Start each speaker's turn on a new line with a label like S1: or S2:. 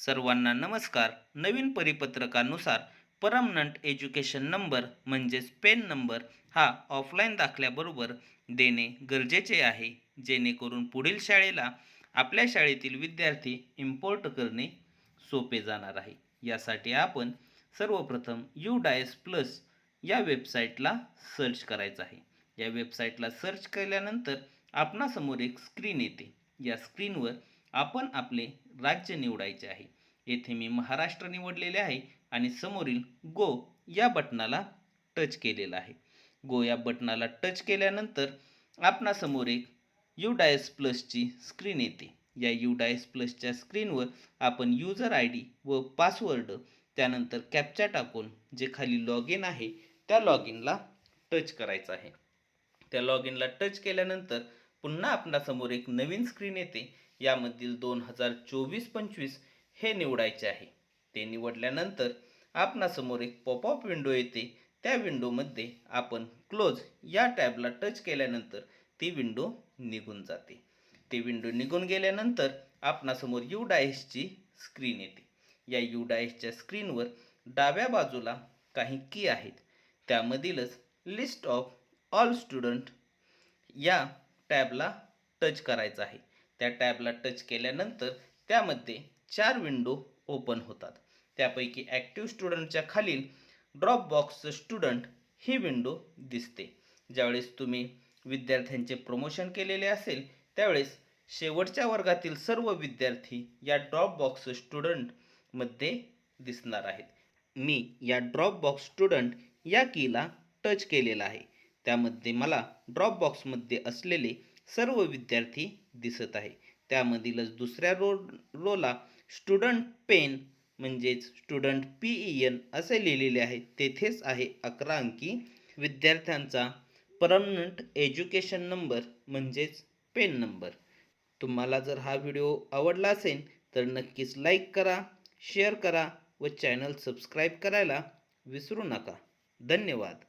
S1: सर्वांना नमस्कार. नवीन परिपत्रकानुसार परमनंट एज्युकेशन नंबर म्हणजेच पेन नंबर हा ऑफलाईन दाखल्याबरोबर देणे गरजेचे आहे. जेणेकरून पुढील शाळेला आपल्या शाळेतील विद्यार्थी इम्पोर्ट करणे सोपे जाणार आहे. यासाठी आपण सर्वप्रथम यू डायस प्लस या वेबसाईटला सर्च करायचं आहे. या वेबसाईटला सर्च केल्यानंतर आपणासमोर एक स्क्रीन येते. या स्क्रीनवर आपण आपले राज्य निवडायचे आहे. येथे मी महाराष्ट्र निवडलेले आहे आणि समोरील गो या बटनाला टच केलेला आहे. गो या बटनाला टच केल्यानंतर आपणासमोर एक यू डायस प्लसची स्क्रीन येते. या यू डायस प्लसच्या स्क्रीनवर आपण युजर आय डी व पासवर्ड त्यानंतर कॅप्चा टाकून जे खाली लॉग इन आहे त्या लॉग इनला टच करायचं आहे. त्या लॉग इनला टच केल्यानंतर पुन्हा आपणासमोर एक नवीन स्क्रीन येते. यामधील दोन हजार चोवीस पंचवीस हे निवडायचे आहे. ते निवडल्यानंतर आपणासमोर एक पॉपअप विंडो येते. त्या विंडोमध्ये आपण क्लोज या टॅबला टच केल्यानंतर ती विंडो निघून जाते. ती विंडो निघून गेल्यानंतर आपणासमोर यू डायसची स्क्रीन येते. या यू डायसच्या स्क्रीनवर डाव्या बाजूला काही की आहेत. त्यामधीलच लिस्ट ऑफ ऑल स्टुडंट या टॅबला टच करायचं आहे. त्या टॅबला टच केल्यानंतर त्यामध्ये चार विंडो ओपन होतात. त्यापैकी ॲक्टिव्ह स्टुडंटच्या खालील ड्रॉप बॉक्स स्टुडंट ही विंडो दिसते. ज्यावेळेस तुम्ही विद्यार्थ्यांचे प्रमोशन केलेले असेल त्यावेळेस शेवटच्या वर्गातील सर्व विद्यार्थी या ड्रॉप बॉक्स स्टुडंटमध्ये दिसणार आहेत. मी या ड्रॉप बॉक्स स्टुडंट या कीला टच केलेला आहे. त्यामध्ये मला ड्रॉप बॉक्समध्ये असलेले सर्व विद्यार्थी दिसत आहे. त्यामधीलच दुसऱ्या रो रोला स्टुडंट पेन म्हणजेच स्टुडंट पी ई एन असे लिहिलेले आहे. तेथेच आहे अकरा अंकी. विद्यार्थ्यांचा परमनंट एज्युकेशन नंबर म्हणजेच पेन नंबर तुम्हाला जर हा व्हिडिओ आवडला असेल तर नक्कीच लाईक करा शेअर करा व चॅनल सबस्क्राईब करायला विसरू नका. धन्यवाद.